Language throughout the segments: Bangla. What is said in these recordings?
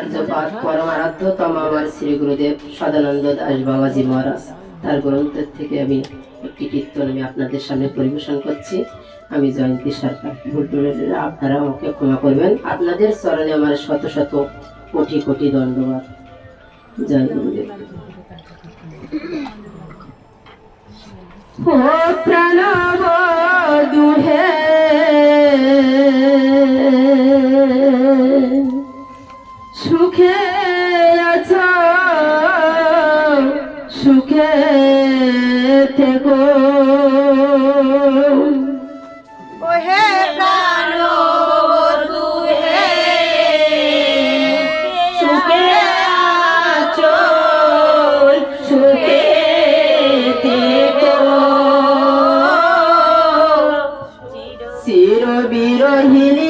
কার্যপাঠ সদানন্দ দাস বাবাজি মহারাজ। তার থেকে আমি আপনাদের সামনে পরিবেশন করছি। আমি জয়ন্তী আপনারা আমাকে ক্ষমা করবেন। আপনাদের চরণে আমার শত শত কোটি কোটি দণ্ডবাদ। জয় গুরুদেব। ও সুখে আছো সুখে থেকো। ওহে চির বিরোহিণী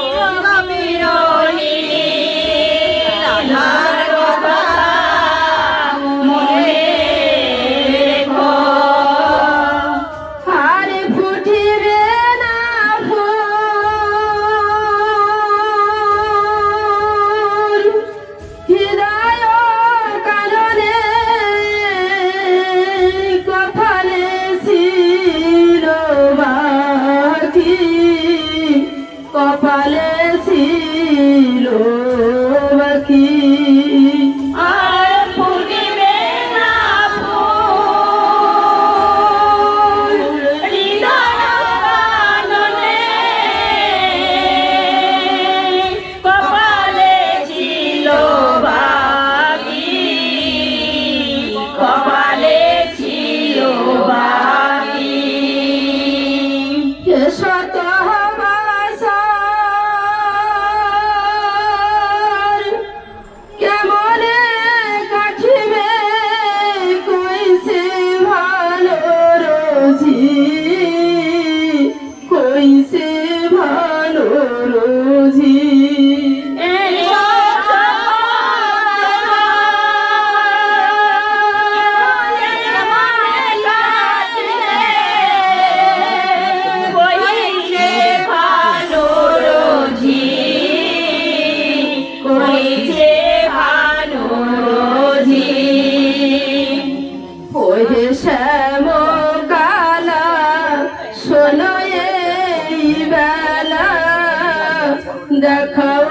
দেখাও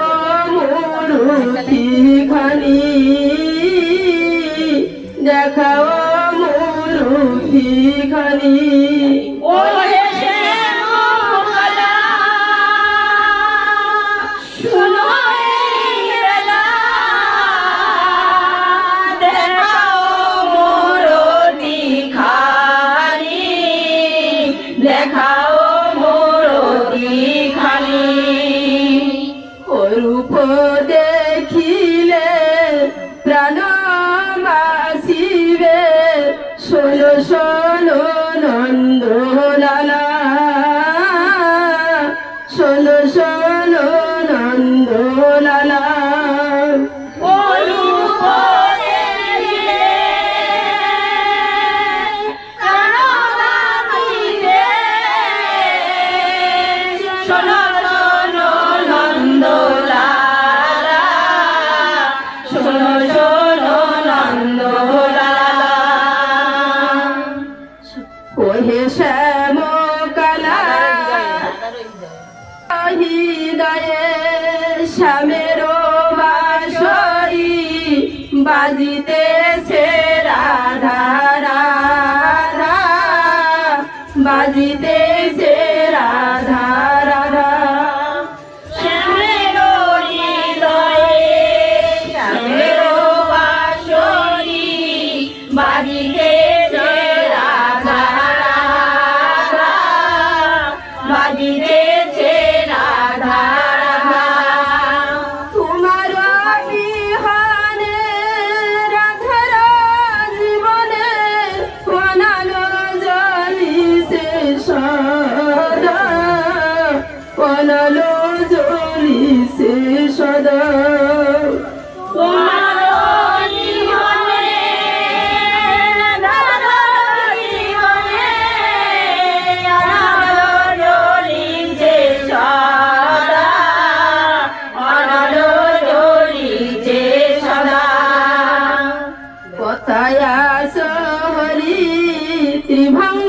মূর্তি খানি দেখাও মূর্তি খানি ওহে শোনো নন্দ লালা শোনো শোনো ওহে শ্যাম কালা। হৃদয়ে শ্যামের বাসরি বাজিতেছে রাধা রাধা। বাজিতেছে রাধা। माया सहरी त्रिभंग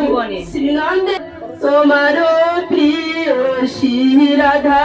জীবনে। শ্রীনন্দে তোমারও প্রিয় রাধা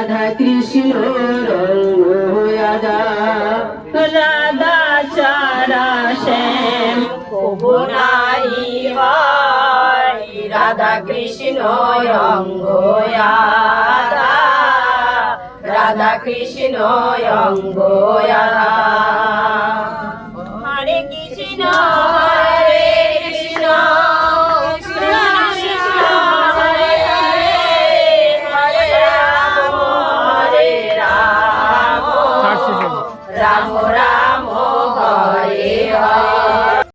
রাধা কৃষ্ণ রঙ্গ রাধা রাধা চারা শ্যাম কবুনাই হয় রাধা কৃষ্ণ অঙ্গ রাধা রাধা কৃষ্ণ অঙ্গ রাধা হরে কৃষ্ণ